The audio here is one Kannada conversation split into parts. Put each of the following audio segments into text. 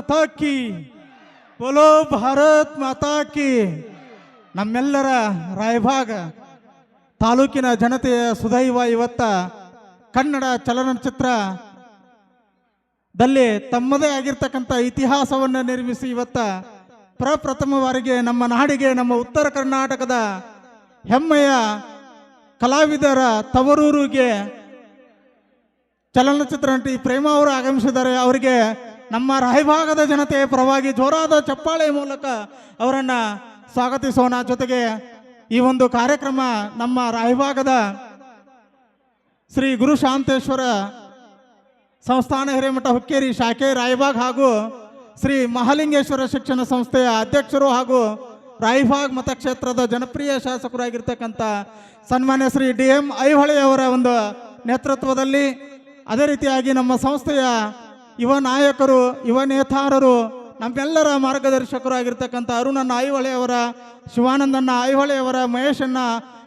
ಮಾತಾ ಕಿ ಬೋಲೋ ಭಾರತ್ ಮಾತಾ ಕಿ ನಮ್ಮೆಲ್ಲರ ರಾಯಭಾಗ ತಾಲೂಕಿನ ಜನತೆಯ ಸುದೈವ ಇವತ್ತ ಕನ್ನಡ ಚಲನಚಿತ್ರ ದಲ್ಲಿ ತಮ್ಮದೇ ಆಗಿರ್ತಕ್ಕಂಥ ಇತಿಹಾಸವನ್ನು ನಿರ್ಮಿಸಿ ಇವತ್ತ ಪ್ರಪ್ರಥಮ ಬಾರಿಗೆ ನಮ್ಮ ನಾಡಿಗೆ ನಮ್ಮ ಉತ್ತರ ಕರ್ನಾಟಕದ ಹೆಮ್ಮೆಯ ಕಲಾವಿದರ ತವರೂರಿಗೆ ಚಲನಚಿತ್ರ ನಟಿ ಪ್ರೇಮ ಅವರು ಆಗಮಿಸಿದ್ದಾರೆ. ಅವರಿಗೆ ನಮ್ಮ ರಾಯಭಾಗದ ಜನತೆಯ ಪರವಾಗಿ ಜೋರಾದ ಚಪ್ಪಾಳೆ ಮೂಲಕ ಅವರನ್ನ ಸ್ವಾಗತಿಸೋಣ. ಜೊತೆಗೆ ಈ ಒಂದು ಕಾರ್ಯಕ್ರಮ ನಮ್ಮ ರಾಯಭಾಗದ ಶ್ರೀ ಗುರು ಶಾಂತೇಶ್ವರ ಸಂಸ್ಥಾನ ಹಿರೇಮಠ ಹುಕ್ಕೇರಿ ಶಾಖೆ ರಾಯಭಾಗ್ ಹಾಗೂ ಶ್ರೀ ಮಹಾಲಿಂಗೇಶ್ವರ ಶಿಕ್ಷಣ ಸಂಸ್ಥೆಯ ಅಧ್ಯಕ್ಷರು ಹಾಗೂ ರಾಯಭಾಗ್ ಮತಕ್ಷೇತ್ರದ ಜನಪ್ರಿಯ ಶಾಸಕರಾಗಿರ್ತಕ್ಕಂಥ ಸನ್ಮಾನ್ಯ ಶ್ರೀ ಡಿ ಎಂ ಐಹೊಳೆಯವರ ಒಂದು ನೇತೃತ್ವದಲ್ಲಿ ಅದೇ ರೀತಿಯಾಗಿ ನಮ್ಮ ಸಂಸ್ಥೆಯ ಯುವ ನಾಯಕರು, ಯುವ ನೇತಾರರು, ನಮ್ಮೆಲ್ಲರ ಮಾರ್ಗದರ್ಶಕರು ಆಗಿರ್ತಕ್ಕಂಥ ಅರುಣನ್ನ ಐಹೊಳೆಯವರ ಶಿವಾನಂದಣ್ಣ ಐಹೊಳೆಯವರ ಮಹೇಶನ್ನ ಮಹೇಶಣ್ಣ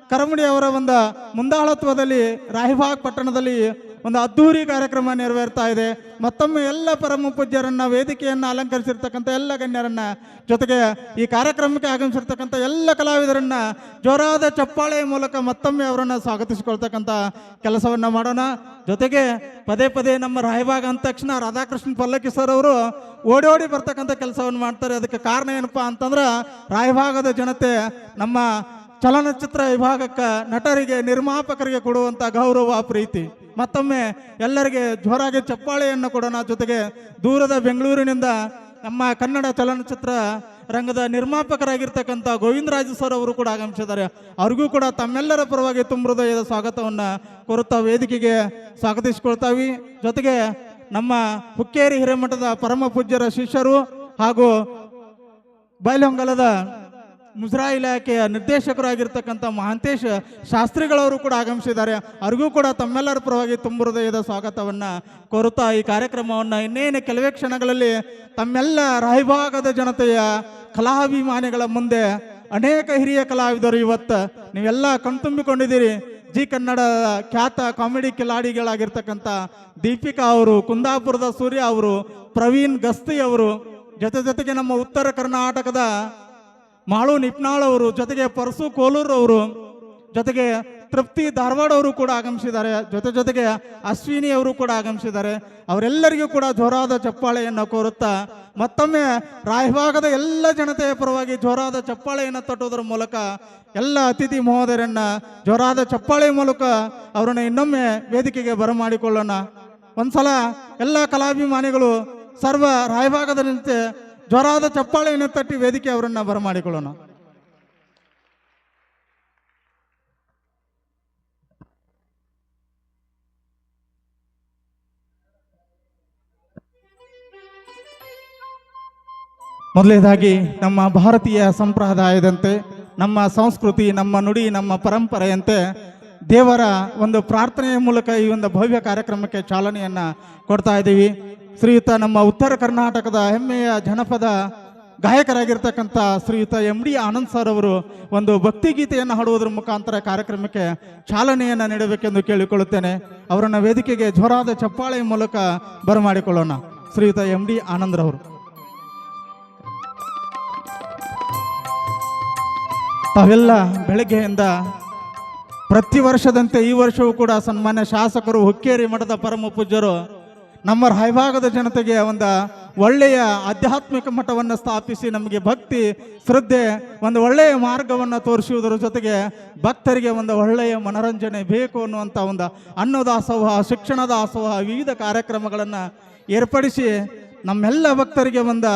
ಕರಮಡಿ ಅವರ ಒಂದು ಮುಂದಾಳತ್ವದಲ್ಲಿ ರಾಯಬಾಗ್ ಪಟ್ಟಣದಲ್ಲಿ ಒಂದು ಅದ್ಧೂರಿ ಕಾರ್ಯಕ್ರಮ ನೆರವೇರ್ತಾ ಇದೆ. ಮತ್ತೊಮ್ಮೆ ಎಲ್ಲ ಪರಮ ಪೂಜ್ಯರನ್ನು, ವೇದಿಕೆಯನ್ನು ಅಲಂಕರಿಸಿರ್ತಕ್ಕಂಥ ಎಲ್ಲ ಗಣ್ಯರನ್ನು, ಜೊತೆಗೆ ಈ ಕಾರ್ಯಕ್ರಮಕ್ಕೆ ಆಗಮಿಸಿರ್ತಕ್ಕಂಥ ಎಲ್ಲ ಕಲಾವಿದರನ್ನ ಜೋರಾದ ಚಪ್ಪಾಳೆಯ ಮೂಲಕ ಮತ್ತೊಮ್ಮೆ ಅವರನ್ನು ಸ್ವಾಗತಿಸಿಕೊಳ್ತಕ್ಕಂಥ ಕೆಲಸವನ್ನ ಮಾಡೋಣ. ಜೊತೆಗೆ ಪದೇ ಪದೇ ನಮ್ಮ ರಾಯಭಾಗ ಅಂದ ತಕ್ಷಣ ರಾಧಾಕೃಷ್ಣ ಪಲ್ಲಕ್ಕಿ ಸರ್ ಅವರು ಓಡಿ ಓಡಿ ಬರ್ತಕ್ಕಂಥ ಕೆಲಸವನ್ನು ಮಾಡ್ತಾರೆ. ಅದಕ್ಕೆ ಕಾರಣ ಏನಪ್ಪಾ ಅಂತಂದ್ರೆ ರಾಯಭಾಗದ ಜನತೆ ನಮ್ಮ ಚಲನಚಿತ್ರ ವಿಭಾಗಕ್ಕೆ ನಟರಿಗೆ, ನಿರ್ಮಾಪಕರಿಗೆ ಕೊಡುವಂಥ ಗೌರವ, ಪ್ರೀತಿ. ಮತ್ತೊಮ್ಮೆ ಎಲ್ಲರಿಗೆ ಜೋರಾಗಿ ಚಪ್ಪಾಳೆಯನ್ನು ಕೊಡೋಣ. ಜೊತೆಗೆ ದೂರದ ಬೆಂಗಳೂರಿನಿಂದ ನಮ್ಮ ಕನ್ನಡ ಚಲನಚಿತ್ರ ರಂಗದ ನಿರ್ಮಾಪಕರಾಗಿರ್ತಕ್ಕಂಥ ಗೋವಿಂದರಾಜ್ ಸರ್ ಅವರು ಕೂಡ ಆಗಮಿಸಿದ್ದಾರೆ. ಅವ್ರಿಗೂ ಕೂಡ ತಮ್ಮೆಲ್ಲರ ಪರವಾಗಿ ತುಂಬ ಹೃದಯದ ಸ್ವಾಗತವನ್ನು ಕೋರುತ್ತಾ ವೇದಿಕೆಗೆ ಸ್ವಾಗತಿಸಿಕೊಳ್ತಾವಿ. ಜೊತೆಗೆ ನಮ್ಮ ಹುಕ್ಕೇರಿ ಹಿರೇಮಠದ ಪರಮ ಪೂಜ್ಯರ ಶಿಷ್ಯರು ಹಾಗೂ ಬೈಲಹೊಂಗಲದ ಮುಜರಾ ಇಲಾಖೆಯ ನಿರ್ದೇಶಕರಾಗಿರ್ತಕ್ಕಂಥ ಮಹಾಂತೇಶ್ ಶಾಸ್ತ್ರಿಗಳವರು ಕೂಡ ಆಗಮಿಸಿದ್ದಾರೆ. ಅವ್ರಿಗೂ ಕೂಡ ತಮ್ಮೆಲ್ಲರ ಪರವಾಗಿ ತುಂಬ ಹೃದಯದ ಸ್ವಾಗತವನ್ನು ಕೋರುತ್ತಾ ಈ ಕಾರ್ಯಕ್ರಮವನ್ನು ಇನ್ನೇನು ಕೆಲವೇ ಕ್ಷಣಗಳಲ್ಲಿ ತಮ್ಮೆಲ್ಲ ರಾಯಭಾಗದ ಜನತೆಯ ಕಲಾಭಿಮಾನಿಗಳ ಮುಂದೆ ಅನೇಕ ಹಿರಿಯ ಕಲಾವಿದರು ಇವತ್ತು ನೀವೆಲ್ಲ ಕಣ್ತುಂಬಿಕೊಂಡಿದ್ದೀರಿ. ಜಿ ಕನ್ನಡ ಖ್ಯಾತ ಕಾಮಿಡಿ ಕಿಲಾಡಿಗಳಾಗಿರ್ತಕ್ಕಂಥ ದೀಪಿಕಾ ಅವರು, ಕುಂದಾಪುರದ ಸೂರ್ಯ ಅವರು, ಪ್ರವೀಣ್ ಗಸ್ತಿ ಅವರು ಜೊತೆ ಜೊತೆಗೆ ನಮ್ಮ ಉತ್ತರ ಕರ್ನಾಟಕದ ಮಾಳು ನಿಪ್ನಾಳ್ ಅವರು ಜೊತೆಗೆ ಪರಸು ಕೋಲೂರ್ ಅವರು ಜೊತೆಗೆ ತೃಪ್ತಿ ಧಾರವಾಡ ಅವರು ಕೂಡ ಆಗಮಿಸಿದ್ದಾರೆ. ಜೊತೆ ಜೊತೆಗೆ ಅಶ್ವಿನಿ ಅವರು ಕೂಡ ಆಗಮಿಸಿದ್ದಾರೆ. ಅವರೆಲ್ಲರಿಗೂ ಕೂಡ ಜೋರಾದ ಚಪ್ಪಾಳೆಯನ್ನು ಕೋರುತ್ತಾ, ಮತ್ತೊಮ್ಮೆ ರಾಯಭಾಗದ ಎಲ್ಲ ಜನತೆಯ ಪರವಾಗಿ ಜೋರಾದ ಚಪ್ಪಾಳೆಯನ್ನು ತಟ್ಟುವುದರ ಮೂಲಕ ಎಲ್ಲ ಅತಿಥಿ ಮಹೋದಯರನ್ನ ಜೋರಾದ ಚಪ್ಪಾಳೆ ಮೂಲಕ ಅವರನ್ನು ಇನ್ನೊಮ್ಮೆ ವೇದಿಕೆಗೆ ಬರಮಾಡಿಕೊಳ್ಳೋಣ. ಒಂದ್ಸಲ ಎಲ್ಲ ಕಲಾಭಿಮಾನಿಗಳು, ಸರ್ವ ರಾಯಭಾಗದ ಜನತೆ ಜ್ವರಾದ ಚಪ್ಪಾಳೆಯನ್ನು ತಟ್ಟಿ ವೇದಿಕೆ ಅವರನ್ನ ಬರಮಾಡಿಕೊಳ್ಳೋಣ. ಮೊದಲನೇದಾಗಿ ನಮ್ಮ ಭಾರತೀಯ ಸಂಪ್ರದಾಯದಂತೆ ನಮ್ಮ ಸಂಸ್ಕೃತಿ, ನಮ್ಮ ನುಡಿ, ನಮ್ಮ ಪರಂಪರೆಯಂತೆ ದೇವರ ಒಂದು ಪ್ರಾರ್ಥನೆಯ ಮೂಲಕ ಈ ಒಂದು ಭವ್ಯ ಕಾರ್ಯಕ್ರಮಕ್ಕೆ ಚಾಲನೆಯನ್ನು ಕೊಡ್ತಾ ಇದ್ದೀವಿ. ಶ್ರೀಯುತ ನಮ್ಮ ಉತ್ತರ ಕರ್ನಾಟಕದ ಹೆಮ್ಮೆಯ ಜನಪದ ಗಾಯಕರಾಗಿರ್ತಕ್ಕಂಥ ಶ್ರೀಯುತ ಎಂ ಡಿ ಆನಂದ್ ಸರ್ ಅವರು ಒಂದು ಭಕ್ತಿಗೀತೆಯನ್ನು ಹಾಡುವುದರ ಮುಖಾಂತರ ಕಾರ್ಯಕ್ರಮಕ್ಕೆ ಚಾಲನೆಯನ್ನು ನೀಡಬೇಕೆಂದು ಕೇಳಿಕೊಳ್ಳುತ್ತೇನೆ. ಅವರನ್ನು ವೇದಿಕೆಗೆ ಜ್ವರಾದ ಚಪ್ಪಾಳೆಯ ಮೂಲಕ ಬರಮಾಡಿಕೊಳ್ಳೋಣ. ಶ್ರೀಯುತ ಎಂ ಡಿ ಆನಂದ್ರವರು ತಾವೆಲ್ಲ ಬೆಳಗ್ಗೆಯಿಂದ ಪ್ರತಿ ವರ್ಷದಂತೆ ಈ ವರ್ಷವೂ ಕೂಡ ಸನ್ಮಾನ್ಯ ಶಾಸಕರು ಹುಕ್ಕೇರಿ ಮಠದ ಪರಮ ಪೂಜ್ಯರು ನಮ್ಮ ರಾಯಭಾಗದ ಜನತೆಗೆ ಒಂದು ಒಳ್ಳೆಯ ಆಧ್ಯಾತ್ಮಿಕ ಮಠವನ್ನು ಸ್ಥಾಪಿಸಿ ನಮಗೆ ಭಕ್ತಿ, ಶ್ರದ್ಧೆ, ಒಂದು ಒಳ್ಳೆಯ ಮಾರ್ಗವನ್ನು ತೋರಿಸುವುದರ ಜೊತೆಗೆ ಭಕ್ತರಿಗೆ ಒಂದು ಒಳ್ಳೆಯ ಮನರಂಜನೆ ಬೇಕು ಅನ್ನುವಂಥ ಒಂದು ಅನ್ನದಾಸೋಹ, ಶಿಕ್ಷಣದಾಸೋಹ ವಿವಿಧ ಕಾರ್ಯಕ್ರಮಗಳನ್ನು ಏರ್ಪಡಿಸಿ ನಮ್ಮೆಲ್ಲ ಭಕ್ತರಿಗೆ ಒಂದು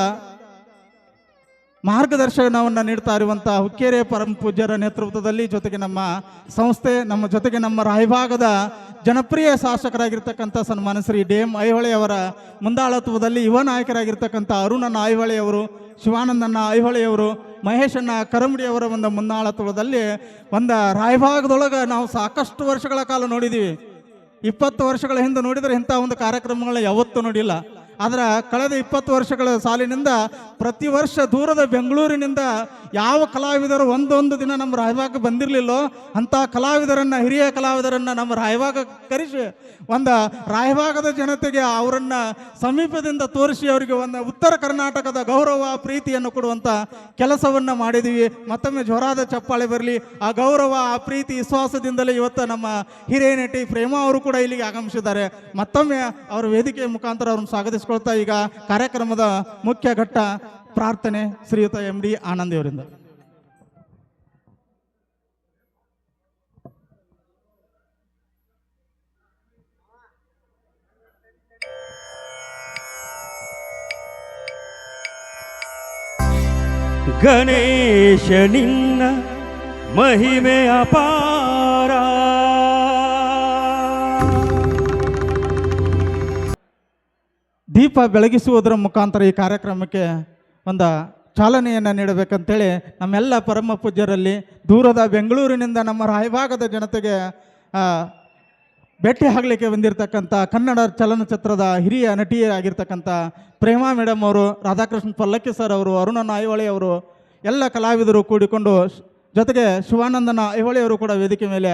ಮಾರ್ಗದರ್ಶನವನ್ನು ನೀಡ್ತಾ ಇರುವಂಥ ಹುಕ್ಕೇರಿ ಪರಮ ಪೂಜ್ಯರ ನೇತೃತ್ವದಲ್ಲಿ ಜೊತೆಗೆ ನಮ್ಮ ಸಂಸ್ಥೆ, ನಮ್ಮ ಜೊತೆಗೆ ನಮ್ಮ ರಾಯಭಾಗದ ಜನಪ್ರಿಯ ಶಾಸಕರಾಗಿರ್ತಕ್ಕಂಥ ಸನ್ಮಾನ ಶ್ರೀ ಡಿ ಎಂ ಐಹೊಳೆ ಅವರ ಮುಂದಾಳತ್ವದಲ್ಲಿ ಯುವ ನಾಯಕರಾಗಿರ್ತಕ್ಕಂಥ ಅರುಣನ ಐಹೊಳೆಯವರು ಶಿವಾನಂದನ ಐಹೊಳೆಯವರು ಐಹೊಳೆ ಮಹೇಶಣ್ಣ ಕರಮುಡಿಯವರ ಒಂದು ಮುಂದಾಳತ್ವದಲ್ಲಿ ಒಂದು ರಾಯಭಾಗದೊಳಗೆ ನಾವು ಸಾಕಷ್ಟು ವರ್ಷಗಳ ಕಾಲ ನೋಡಿದ್ದೀವಿ ಇಪ್ಪತ್ತು ವರ್ಷಗಳ ಹಿಂದೆ ನೋಡಿದರೆ ಇಂಥ ಒಂದು ಕಾರ್ಯಕ್ರಮಗಳನ್ನ ಯಾವತ್ತೂ ನೋಡಿಲ್ಲ. ಆದ್ರೆ ಕಳೆದ ಇಪ್ಪತ್ತು ವರ್ಷಗಳ ಸಾಲಿನಿಂದ ಪ್ರತಿ ವರ್ಷ ದೂರದ ಬೆಂಗಳೂರಿನಿಂದ ಯಾವ ಕಲಾವಿದರು ಒಂದೊಂದು ದಿನ ನಮ್ಮ ರಾಯಭಾಗ ಬಂದಿರಲಿಲ್ಲೋ ಅಂಥ ಕಲಾವಿದರನ್ನ, ಹಿರಿಯ ಕಲಾವಿದರನ್ನ ನಮ್ಮ ರಾಯಭಾಗ ಕರೆಸಿ ಒಂದು ರಾಯಭಾಗದ ಜನತೆಗೆ ಅವರನ್ನು ಸಮೀಪದಿಂದ ತೋರಿಸಿ ಅವರಿಗೆ ಒಂದು ಉತ್ತರ ಕರ್ನಾಟಕದ ಗೌರವ, ಪ್ರೀತಿಯನ್ನು ಕೊಡುವಂಥ ಕೆಲಸವನ್ನ ಮಾಡಿದೀವಿ. ಮತ್ತೊಮ್ಮೆ ಜೋರಾದ ಚಪ್ಪಾಳೆ ಬರಲಿ. ಆ ಗೌರವ, ಆ ಪ್ರೀತಿ, ವಿಶ್ವಾಸದಿಂದಲೇ ಇವತ್ತು ನಮ್ಮ ಹಿರಿಯ ನಟಿ ಪ್ರೇಮ ಅವರು ಕೂಡ ಇಲ್ಲಿಗೆ ಆಗಮಿಸಿದ್ದಾರೆ. ಮತ್ತೊಮ್ಮೆ ಅವರ ವೇದಿಕೆಯ ಮುಖಾಂತರ ಅವ್ರನ್ನ ಸ್ವಾಗತಿಸ್ಕೊಳ್ತಾ ಈಗ ಕಾರ್ಯಕ್ರಮದ ಮುಖ್ಯ ಘಟ್ಟ ಪ್ರಾರ್ಥನೆ ಶ್ರೀಯುತ ಎಂ ಡಿ ಆನಂದಿ ಅವರಿಂದ. ಗಣೇಶ ನಿನ್ನ ಮಹಿಮೆ ಅಪಾರ. ದೀಪ ಬೆಳಗಿಸುವುದರ ಮುಖಾಂತರ ಈ ಕಾರ್ಯಕ್ರಮಕ್ಕೆ ಒಂದು ಚಾಲನೆಯನ್ನು ನೀಡಬೇಕಂತೇಳಿ ನಮ್ಮೆಲ್ಲ ಪರಮ ಪೂಜ್ಯರಲ್ಲಿ ದೂರದ ಬೆಂಗಳೂರಿನಿಂದ ನಮ್ಮ ರಾಯಭಾಗದ ಜನತೆಗೆ ಭೇಟಿ ಆಗಲಿಕ್ಕೆ ಬಂದಿರತಕ್ಕಂಥ ಕನ್ನಡ ಚಲನಚಿತ್ರದ ಹಿರಿಯ ನಟಿಯಾಗಿರ್ತಕ್ಕಂಥ ಪ್ರೇಮಾ ಮೇಡಮ್ ಅವರು, ರಾಧಾಕೃಷ್ಣ ಪಲ್ಲಕ್ಕಿ ಸರ್ ಅವರು ಅರುಣನ ಐಹೊಳೆ ಅವರು, ಎಲ್ಲ ಕಲಾವಿದರು ಕೂಡಿಕೊಂಡು ಜೊತೆಗೆ ಶಿವಾನಂದನ ಐಹೊಳೆ ಅವರು ಕೂಡ ವೇದಿಕೆ ಮೇಲೆ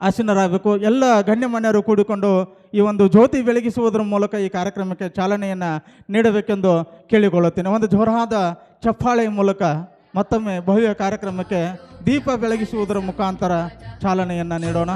ಆಸೀನರಾಗಬೇಕು. ಎಲ್ಲ ಗಣ್ಯಮಾನ್ಯರು ಕೂಡಿಕೊಂಡು ಈ ಒಂದು ಜ್ಯೋತಿ ಬೆಳಗಿಸುವುದರ ಮೂಲಕ ಈ ಕಾರ್ಯಕ್ರಮಕ್ಕೆ ಚಾಲನೆಯನ್ನು ನೀಡಬೇಕೆಂದು ಕೇಳಿಕೊಳ್ಳುತ್ತೇನೆ. ಒಂದು ಜೋರಾದ ಚಪ್ಪಾಳೆ ಮೂಲಕ ಮತ್ತೊಮ್ಮೆ ಭವ್ಯ ಕಾರ್ಯಕ್ರಮಕ್ಕೆ ದೀಪ ಬೆಳಗಿಸುವುದರ ಮುಖಾಂತರ ಚಾಲನೆಯನ್ನು ನೀಡೋಣ.